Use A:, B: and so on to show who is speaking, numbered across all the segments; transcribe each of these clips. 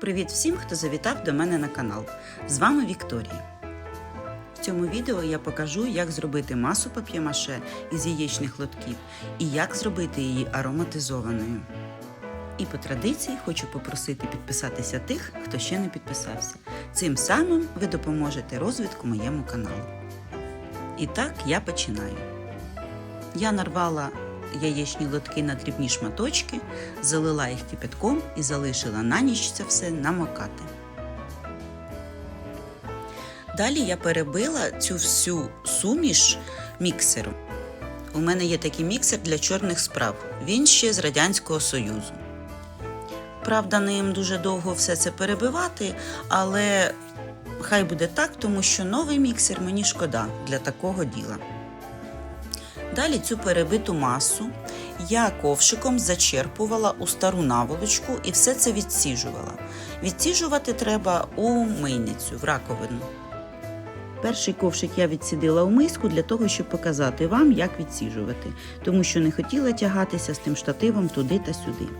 A: Привіт всім, хто завітав до мене на канал. З вами Вікторія. В цьому відео я покажу, як зробити масу пап'ємаше із яєчних лотків і як зробити її ароматизованою. І по традиції хочу попросити підписатися тих, хто ще не підписався. Цим самим ви допоможете розвитку моєму каналу. І так я починаю. Я нарвала яєчні лотки на дрібні шматочки, залила їх кипятком і залишила на ніч це все намокати. Далі я перебила цю всю суміш міксером. У мене є такий міксер для чорних справ. Він ще з Радянського Союзу. Правда, ним дуже довго все це перебивати, але хай буде так, тому що новий міксер мені шкода для такого діла. Далі цю перебиту масу я ковшиком зачерпувала у стару наволочку і все це відсіжувала. Відсіжувати треба у мийницю, в раковину. Перший ковшик я відсідила у миску для того, щоб показати вам, як відсіжувати, тому що не хотіла тягатися з тим штативом туди та сюди.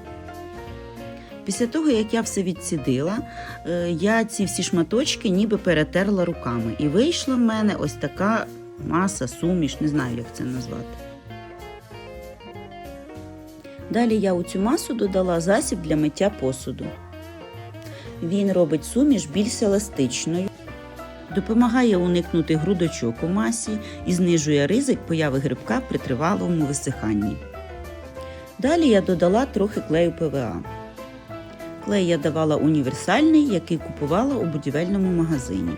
A: Після того, як я все відсідила, е, я ці всі шматочки ніби перетерла руками. І вийшла в мене ось така маса, суміш, не знаю, як це назвати. Далі я у цю масу додала засіб для миття посуду. Він робить суміш більш еластичною, допомагає уникнути грудочок у масі і знижує ризик появи грибка при тривалому висиханні. Далі я додала трохи клею ПВА. Клей я давала універсальний, який купувала у будівельному магазині.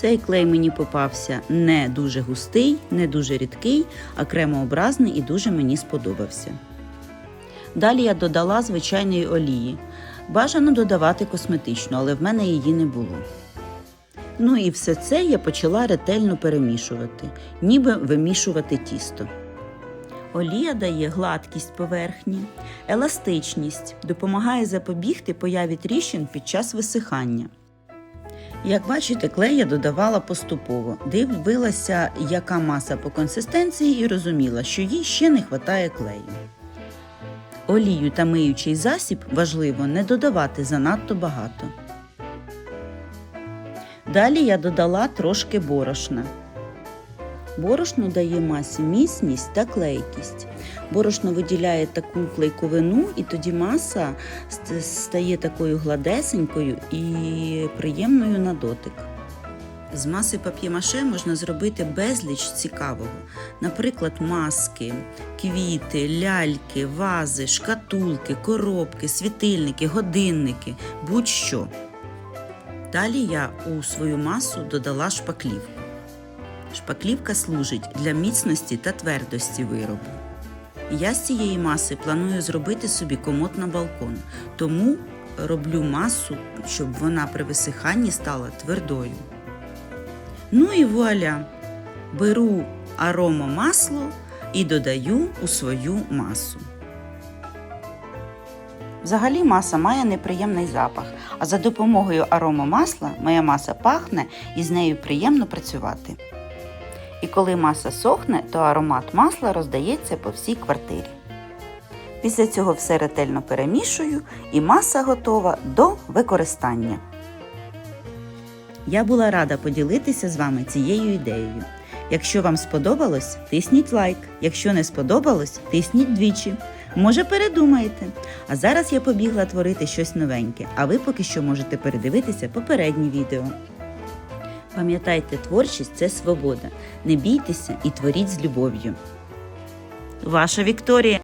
A: Цей клей мені попався не дуже густий, не дуже рідкий, а кремообразний і дуже мені сподобався. Далі я додала звичайної олії. Бажано додавати косметичну, але в мене її не було. Ну і все це я почала ретельно перемішувати, ніби вимішувати тісто. Олія дає гладкість поверхні, еластичність, допомагає запобігти появі тріщин під час висихання. Як бачите, клей я додавала поступово, дивилася, яка маса по консистенції, і розуміла, що їй ще не вистачає клею. Олію та миючий засіб важливо не додавати занадто багато. Далі я додала трошки борошна. Борошно дає масі міцність та клейкість. Борошно виділяє таку клейковину, і тоді маса стає такою гладесенькою і приємною на дотик. З маси пап'ємаше можна зробити безліч цікавого. Наприклад, маски, квіти, ляльки, вази, шкатулки, коробки, світильники, годинники, будь-що. Далі я у свою масу додала шпаклівку. Шпаклівка служить для міцності та твердості виробу. Я з цієї маси планую зробити собі комод на балкон, тому роблю масу, щоб вона при висиханні стала твердою. Ну і вуаля! Беру аромамасло і додаю у свою масу. Взагалі маса має неприємний запах, а за допомогою аромамасла моя маса пахне і з нею приємно працювати. І коли маса сохне, то аромат масла роздається по всій квартирі. Після цього все ретельно перемішую і маса готова до використання. Я була рада поділитися з вами цією ідеєю. Якщо вам сподобалось, тисніть лайк. Якщо не сподобалось, тисніть двічі. Може, передумаєте. А зараз я побігла творити щось новеньке, а ви поки що можете передивитися попередні відео. Пам'ятайте, творчість це свобода. Не бійтеся і творіть з любов'ю. Ваша Вікторія.